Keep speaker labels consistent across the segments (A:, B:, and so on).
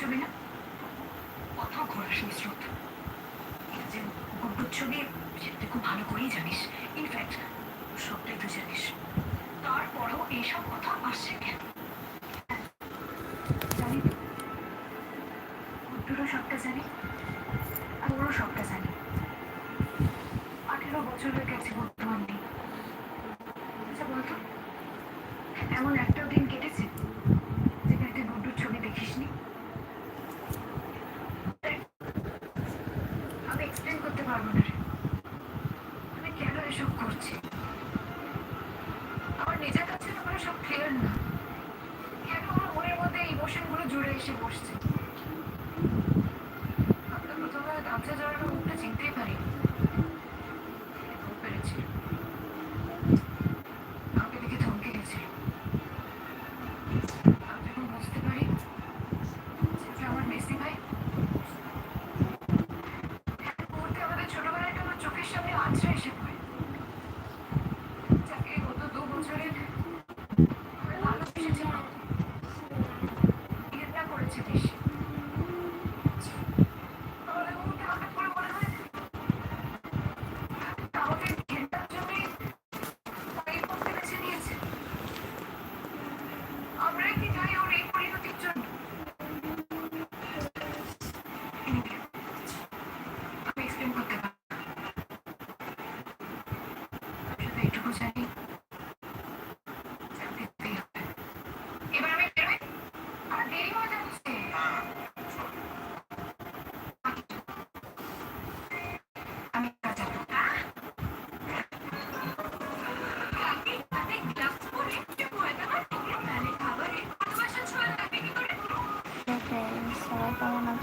A: ছবি না? কথা ঘোরাস নি স্রোত। যে গুড্ডুর ছবি, সেটা খুব ভালো করেই জানিস। ইনফ্যাক্ট সবটাই তুই জানিস। তারপরেও এইসব কথা আসছে কেন? জানি গুড্ডুরও সবটা জানি আর সবটা জানি। আঠেরো বছর হয়ে গেছে বর্তমান নেই আচ্ছা বলতো, এমন একটাও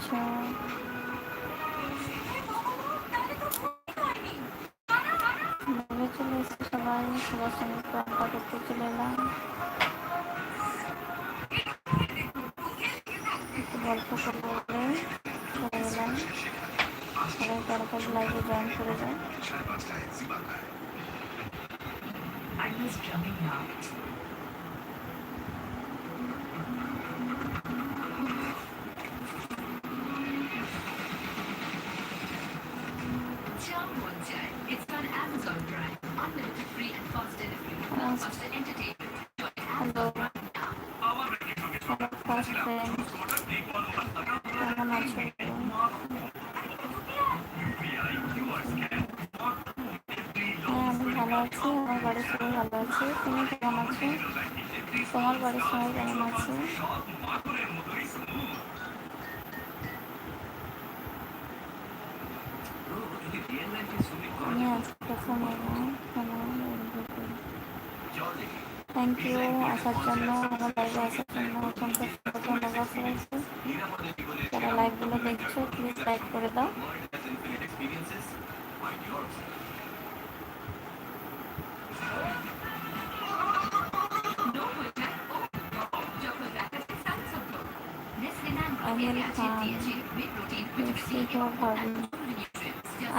A: হয়নি
B: ভালো চলে এসেছি সবাই সবার সঙ্গে প্রাণটা করতে চলে এলাম। গল্প করব বলে চলে এলাম। সবাই তাড়াতাড়ি লাইভে জয়েন করে যায়
A: I miss jumping out.
B: Friend কেমন আমি ভালো আছি আমার বাড়ির সবাই ভালো আছে তুমি কেমন আছো তোমার বাড়ির সবাই কেমন আছে আমি আজকে প্রথম এলাম থ্যাংক ইউ আসার জন্য, আমার লাইভে আসার জন্য অসংখ্য ধন্যবাদ সবাইকে। যারা লাইভগুলো দেখছ প্লিজ লাইক করে দাও।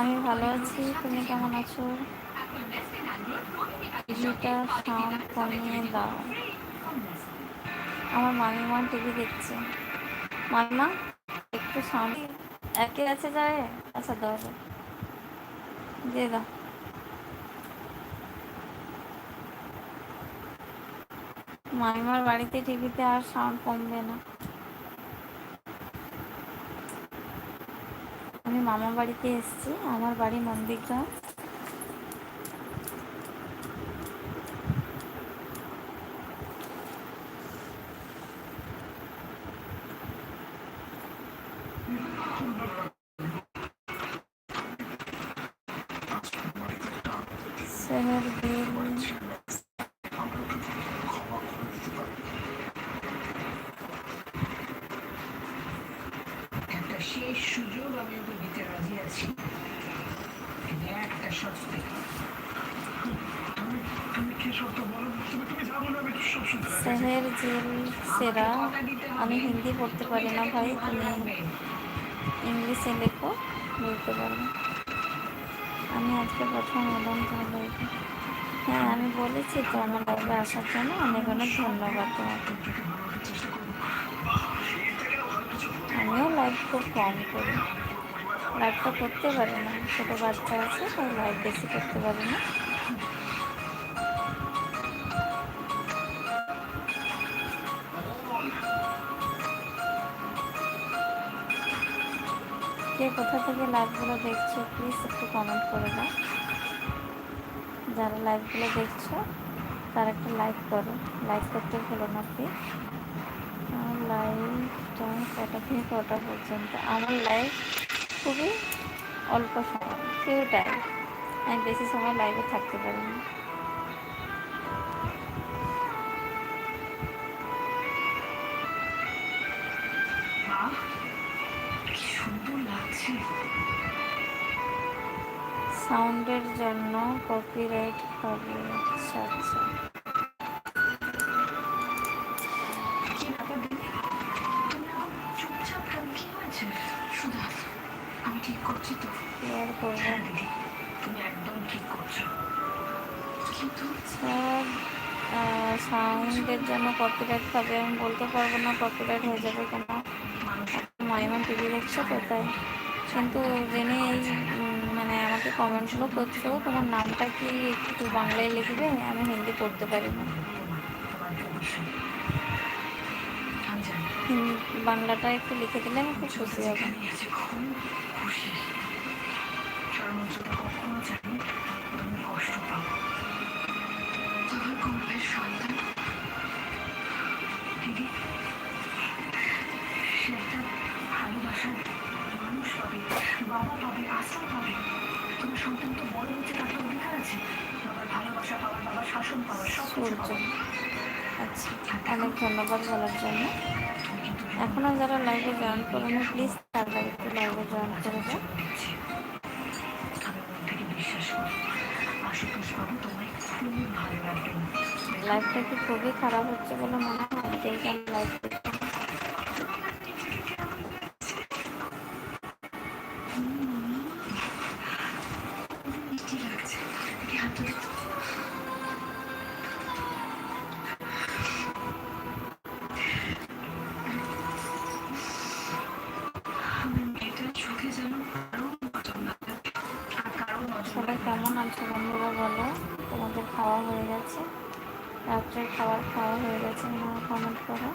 B: আমি ভালো আছি, তুমি কেমন আছো? টিভিটা সাউন্ড কমিয়ে দাও। আমার মামিমা টিভি দেখছে। মামিমা, একটু সাউন্ড একে আছে যায় আচ্ছা দাও। দিয়ে দাও। মামিমার বাড়িতে টিভিতে আর সাউন্ড কমবে না। আমি মামা বাড়িতে এসেছি। আমার বাড়ি নন্দীগ্রাম শহর বিল
A: একটা শেষ সুযোগ আমি ওকে দিতে রাজি আছি। একটা সস্তে
B: শহর জেল সেরা আমি হিন্দি পড়তে পারি না ভাই তুমি ইংলিশে লেখো বলতে পারব। আমি আজকে প্রথম এলাম তোমার হ্যাঁ আমি বলেছি তো আমার লাইভে আসার জন্য অনেক অনেক ধন্যবাদ তোমাকে। আমিও লাইভ খুব কম করি। লাইভটা করতে পারি না। ছোটো বাচ্চা আছে, তাই লাইভ বেশি করতে পারি না। কে কোথা থেকে লাইভগুলো দেখছ প্লিজ একটু কমেন্ট করে দাও। যারা লাইভগুলো দেখছ, তারা একটা লাইক করো। লাইক করতে ভুলো না প্লিজ আমার লাইভটা কটা থেকে কটা পর্যন্ত আমার লাইভ খুবই অল্প সময় ফিউ টাইম আমি বেশি সময় লাইভে থাকতে পারি না। সাউন্ডের জন্য কপিরাইট হবে। আচ্ছা আচ্ছা। সাউন্ডের জন্য কপিরাইট হবে আমি বলতে পারব না কপিরাইট হয়ে যাবে কেন। মাইমন টিভি দেখছ তো, তাই। কিন্তু যিনি এই মানে আমাকে কমেন্টগুলো করছ, তোমার নামটা কি একটু বাংলায় লিখবে? আমি হিন্দি পড়তে পারি না। বাংলাটা একটু লিখে দিলে আমি খুব খুশি হব।
A: বাবা পাবে আশ্রয় পাবে তোমার সন্তান তো বড় হচ্ছে তার তো অধিকার আছে? বাবার ভালোবাসা পাওয়ার বাবার শাসন পাওয়ার সব কিছু
B: আচ্ছা অনেক ধন্যবাদ বলার জন্য। এখনও যারা লাইভে জয়েন করেনি প্লিজ তারা একটু লাইভে জয়েন করে লাইভটা কি খুবই খারাপ হচ্ছে বলে মনে হয়? আমি কেমন আছো বন্ধুরা? বলো, তোমাদের খাওয়া হয়ে গেছে? রাত্রের খাবার খাওয়া হয়ে গেছে না কমেন্ট করো।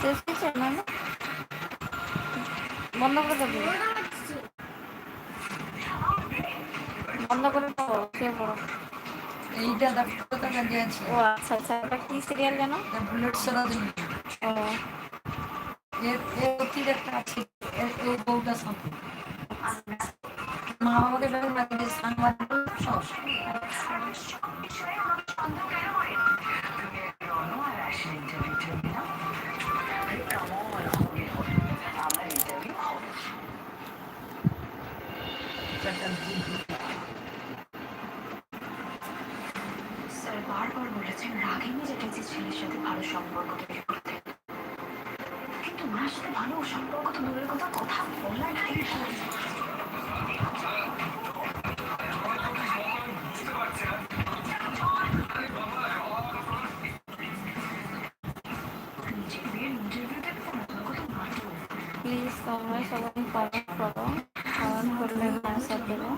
B: শেষ কিছু না না? বন্ধ করে দেবো বন্ধ করে দেবো শুয়ে পড়ো।
C: এইটা ডাক্তার টাকা দিয়েছে
B: ও আচ্ছা আচ্ছা এটা কি সিরিয়াল যেন?
C: বুলেট সরাজ
B: ও।
C: এর এর অতিরিক্ত আছে এর- এই বউটা সাথে মা বাবাকে বেরো না দিলে সাংবাদিক
B: তোমরা সবাই কমেন্ট করো কমেন্ট করলে আনসার দেবো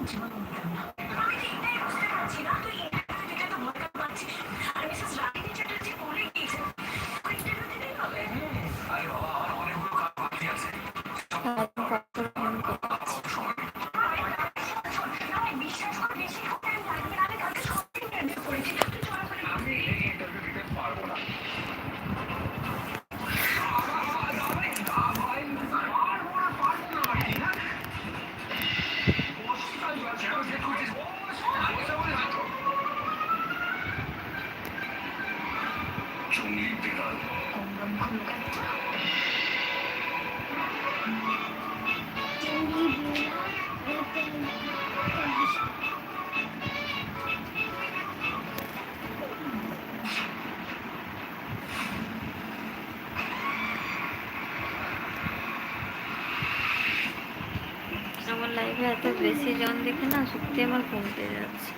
B: এত বেশি জন দেখে না সত্যি আমার পেয়ে যাচ্ছে।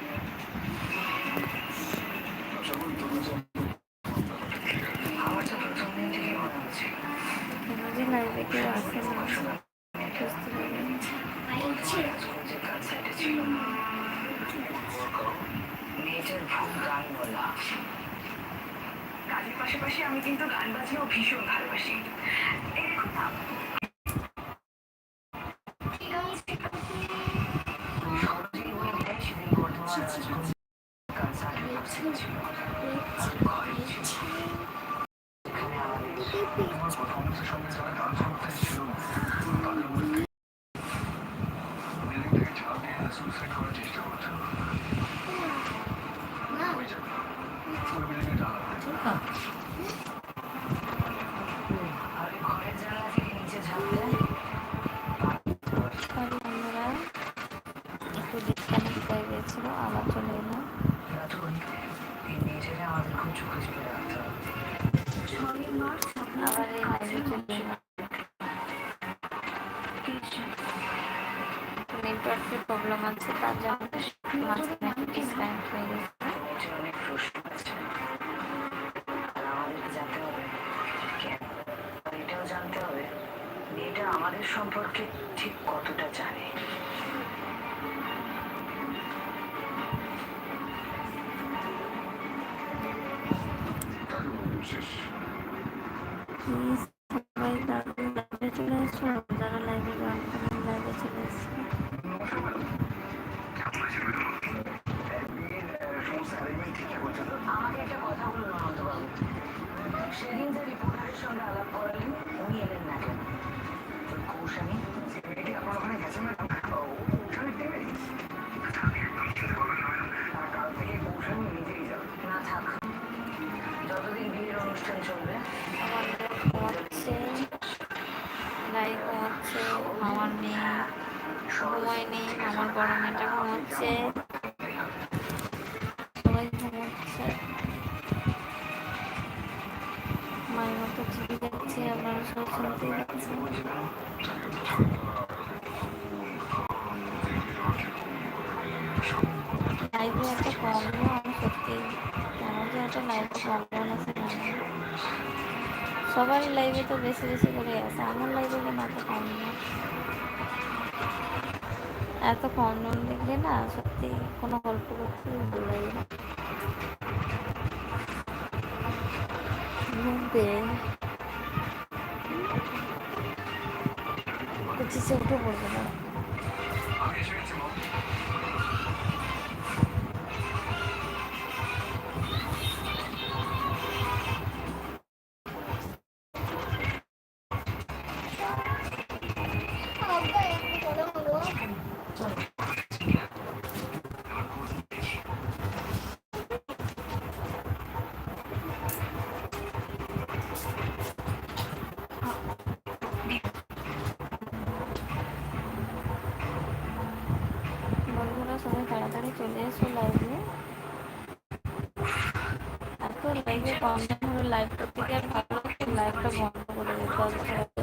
A: কাজের পাশাপাশি আমি কিন্তু গান ভীষণ ভালোবাসি।
B: আছে তার জন্য ডিসকানেক্ট হয়ে গেছে
A: জানতে হবে মেয়েটা আমাদের সম্পর্কে ঠিক কতটা জানে? আমাকে একটা কথা বলুন অনন্তবাবু সেদিন যে রিপোর্টারের সঙ্গে আলাপ করালেন উনি এলেন না কেন? কৌশানী মেয়েটি আপনার ওখানে গেছে ম্যাডাম। ওখানে দেবেন কাল থেকে কৌশানী নিজেই যাবে। না থাক। যতদিন বিয়ের অনুষ্ঠান চলবে
B: আমাদের ঘুমাচ্ছে লাইভ ঘুমাচ্ছে আমার মেয়ে ঘুমায়নি আমার বড় মেয়েটা ঘুমাচ্ছে। সবাই মায়ের মতো সব পাচ্ছেন লাইভে একটা আছে না। লাইভে তো বেশি বেশি করে আসে আমার লাইভে কেন এত কম এত কম দেখলে না সত্যি কোনো গল্প করতে ভালো লাগে না ঘুম পেয়ে পঁচিশে এসো লাইভে এত লাইভে দাম হলে লাইভটা থেকে ভালো লাইভটা বন্ধ করে দিতে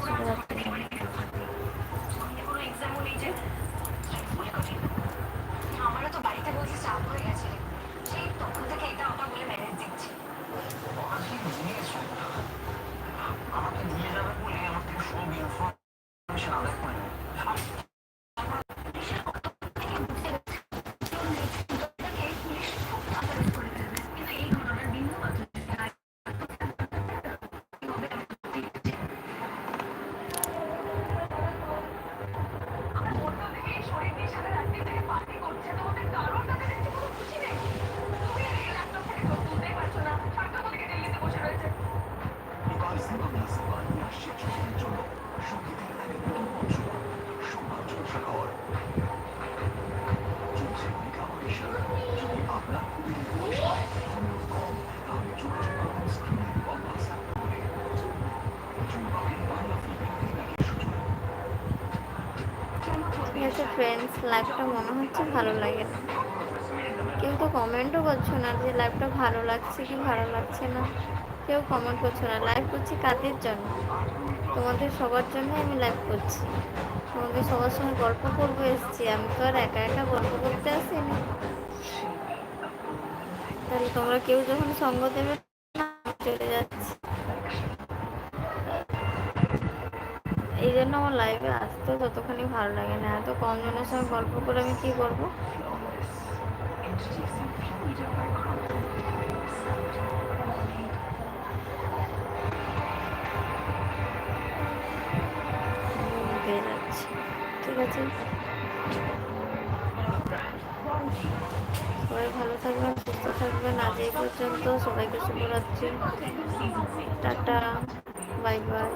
B: লাইভটা মনে হচ্ছে ভালো লাগে না। কেউ তো কমেন্টও করছ না যে লাইভটা ভালো লাগছে কি ভালো লাগছে না। কেউ কমেন্ট করছ না। লাইভ করছি কাদের জন্য? তোমাদের সবার জন্য আমি লাইভ করছি। তোমাদের সবার সঙ্গে গল্প করব এসেছি। আমি তো আর একা একা গল্প করতে আসিনি। তাহলে তোমরা কেউ যখন সঙ্গ দেবে চলে যাচ্ছি। এই জন্য আমার লাইভে আসতেও ততখানি ভালো লাগে না। এত কম জনের সঙ্গে গল্প করে আমি কি করব? ঠিক আছে? সবাই ভালো থাকবেন, সুস্থ থাকবেন। আজ এই পর্যন্ত। সবাইকে শুভরাত্রি। টাটা। Bye bye.